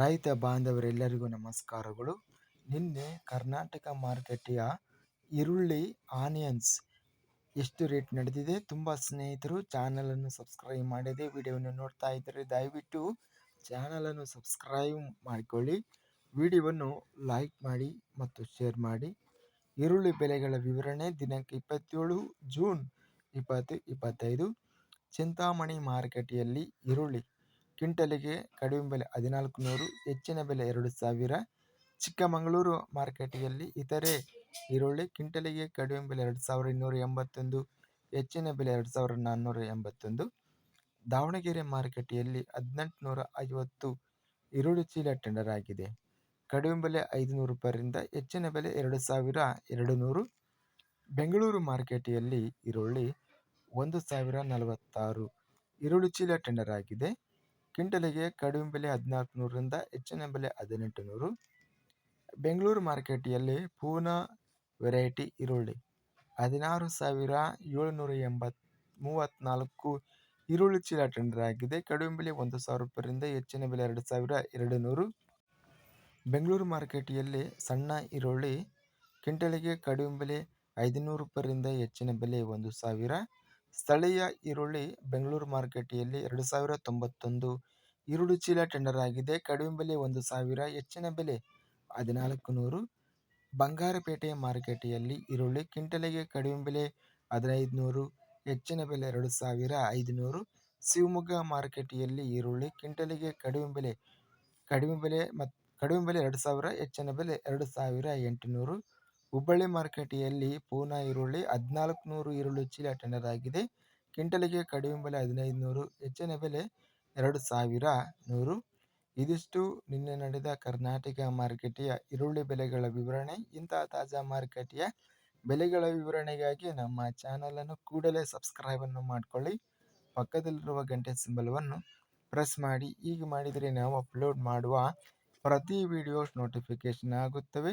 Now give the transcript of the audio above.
ರೈತ ಬಾಂಧವರೆಲ್ಲರಿಗೂ ನಮಸ್ಕಾರಗಳು. ನಿನ್ನೆ ಕರ್ನಾಟಕ ಮಾರುಕಟ್ಟೆಯ ಈರುಳ್ಳಿ ಆನಿಯನ್ಸ್ ಎಷ್ಟು ರೇಟ್ ನಡೆದಿದೆ ತುಂಬ ಸ್ನೇಹಿತರು ಚಾನಲನ್ನು ಸಬ್ಸ್ಕ್ರೈಬ್ ಮಾಡಿದೆ ವಿಡಿಯೋವನ್ನು ನೋಡ್ತಾ ಇದ್ದರೆ ದಯವಿಟ್ಟು ಚಾನಲನ್ನು ಸಬ್ಸ್ಕ್ರೈಬ್ ಮಾಡಿಕೊಳ್ಳಿ. ವಿಡಿಯೋವನ್ನು ಲೈಕ್ ಮಾಡಿ ಮತ್ತು ಶೇರ್ ಮಾಡಿ. ಈರುಳ್ಳಿ ಬೆಲೆಗಳ ವಿವರಣೆ ದಿನಾಂಕ ಇಪ್ಪತ್ತೇಳು ಜೂನ್ ಇಪ್ಪತ್ತು ಇಪ್ಪತ್ತೈದು. ಚಿಂತಾಮಣಿ ಮಾರುಕಟ್ಟೆಯಲ್ಲಿ ಈರುಳ್ಳಿ ಕ್ವಿಂಟಲಿಗೆ ಕಡಿಮೆ ಬೆಲೆ ಹದಿನಾಲ್ಕು ನೂರು, ಹೆಚ್ಚಿನ ಬೆಲೆ ಎರಡು ಸಾವಿರ. ಚಿಕ್ಕಮಗಳೂರು ಮಾರುಕಟ್ಟೆಯಲ್ಲಿ ಇತರೆ ಈರುಳ್ಳಿ ಕ್ವಿಂಟಲಿಗೆ ಕಡಿಮೆ ಬೆಲೆ ಎರಡು ಸಾವಿರ ಇನ್ನೂರ ಎಂಬತ್ತೊಂದು, ಹೆಚ್ಚಿನ ಬೆಲೆ ಎರಡು ಸಾವಿರ ನಾನ್ನೂರ ಎಂಬತ್ತೊಂದು. ದಾವಣಗೆರೆ ಮಾರುಕಟ್ಟೆಯಲ್ಲಿ ಹದಿನೆಂಟುನೂರ ಐವತ್ತು ಈರುಳ್ಳಿ ಚೀಲ ಟೆಂಡರ್ ಆಗಿದೆ. ಕಡಿಮೆ ಬೆಲೆ ಐದುನೂರು ರೂಪಾಯಿಯಿಂದ ಹೆಚ್ಚಿನ ಬೆಲೆ ಎರಡು ಸಾವಿರ ಎರಡು ನೂರು ಬೆಂಗಳೂರು ಮಾರುಕಟ್ಟೆಯಲ್ಲಿ ಈರುಳ್ಳಿ ಒಂದು ಸಾವಿರ ನಲವತ್ತಾರು. ಈರುಳ್ಳಿ ಚೀಲ ಟೆಂಡರ್ ಆಗಿದೆ. ಕ್ವಿಂಟಲಿಗೆ ಕಡಿಮೆ ಬೆಲೆ ಹದಿನಾಲ್ಕು ನೂರರಿಂದ ಹೆಚ್ಚಿನ ಬೆಲೆ ಹದಿನೆಂಟು ನೂರು ಬೆಂಗಳೂರು ಮಾರ್ಕೆಟಿಯಲ್ಲಿ ಪೂನಾ ವೆರೈಟಿ ಈರುಳ್ಳಿ, ಹದಿನಾರು ಸಾವಿರ ಏಳುನೂರ ಎಂಬತ್ ಮೂವತ್ತ್ನಾಲ್ಕು ಈರುಳ್ಳಿ ಚೀಲ ಟೆಂಡರ್ ಆಗಿದೆ. ಕಡಿಮೆ ಬೆಲೆ ಒಂದು ಸಾವಿರ ರೂಪಾಯಿಯಿಂದ ಹೆಚ್ಚಿನ ಬೆಲೆ ಎರಡು ಸಾವಿರ ಎರಡು ನೂರು ಬೆಂಗಳೂರು ಮಾರ್ಕೆಟಿಯಲ್ಲಿ ಸಣ್ಣ ಈರುಳ್ಳಿ ಕ್ವಿಂಟಲಿಗೆ ಕಡಿಮೆ ಬೆಲೆ ಐದುನೂರು ರೂಪಾಯಿಯಿಂದ ಹೆಚ್ಚಿನ ಬೆಲೆ ಒಂದು ಸಾವಿರ. ಸ್ಥಳೀಯ ಈರುಳ್ಳಿ ಬೆಂಗಳೂರು ಮಾರುಕಟ್ಟೆಯಲ್ಲಿ ಎರಡು ಸಾವಿರ ತೊಂಬತ್ತೊಂದು ಈರುಳ್ಳಿ ಚೀಲ ಟೆಂಡರ್ ಆಗಿದೆ. ಕಡಿಮೆ ಬೆಲೆ ಒಂದು ಸಾವಿರ, ಹೆಚ್ಚಿನ ಬೆಲೆ ಹದಿನಾಲ್ಕು ನೂರು ಬಂಗಾರಪೇಟೆ ಮಾರುಕಟ್ಟೆಯಲ್ಲಿ ಈರುಳ್ಳಿ ಕ್ವಿಂಟಲಿಗೆ ಕಡಿಮೆ ಬೆಲೆ ಹದಿನೈದು ನೂರು ಹೆಚ್ಚಿನ ಬೆಲೆ ಎರಡು ಸಾವಿರ ಐದುನೂರು. ಶಿವಮೊಗ್ಗ ಮಾರುಕಟ್ಟೆಯಲ್ಲಿ ಈರುಳ್ಳಿ ಕ್ವಿಂಟಲಿಗೆ ಕಡಿಮೆ ಬೆಲೆ ಕಡಿಮೆ ಬೆಲೆ ಮತ್ತು ಕಡಿಮೆ ಬೆಲೆ ಎರಡು ಸಾವಿರ, ಹೆಚ್ಚಿನ ಬೆಲೆ ಎರಡು ಸಾವಿರ ಎಂಟುನೂರು. ಹುಬ್ಬಳ್ಳಿ ಮಾರುಕಟ್ಟೆಯಲ್ಲಿ ಪೂನಾ ಈರುಳ್ಳಿ ಹದಿನಾಲ್ಕು ನೂರು ಈರುಳ್ಳಿ ಚೀಲ ಟೆಂಡರ್ ಆಗಿದೆ. ಕ್ವಿಂಟಲಿಗೆ ಕಡಿಮೆ ಬೆಲೆ ಹದಿನೈದು ನೂರು ಹೆಚ್ಚಿನ ಬೆಲೆ ಎರಡು ಸಾವಿರ ನೂರು. ಇದಿಷ್ಟು ನಿನ್ನೆ ನಡೆದ ಕರ್ನಾಟಕ ಮಾರುಕಟ್ಟೆಯ ಈರುಳ್ಳಿ ಬೆಲೆಗಳ ವಿವರಣೆ. ಇಂತಹ ತಾಜಾ ಮಾರುಕಟ್ಟೆಯ ಬೆಲೆಗಳ ವಿವರಣೆಗಾಗಿ ನಮ್ಮ ಚಾನಲನ್ನು ಕೂಡಲೇ ಸಬ್ಸ್ಕ್ರೈಬನ್ನು ಮಾಡಿಕೊಳ್ಳಿ. ಪಕ್ಕದಲ್ಲಿರುವ ಗಂಟೆ ಸಿಂಬಲವನ್ನು ಪ್ರೆಸ್ ಮಾಡಿ. ಹೀಗೆ ಮಾಡಿದರೆ ನಾವು ಅಪ್ಲೋಡ್ ಮಾಡುವ ಪ್ರತಿ ವಿಡಿಯೋಸ್ ನೋಟಿಫಿಕೇಶನ್ ಆಗುತ್ತವೆ.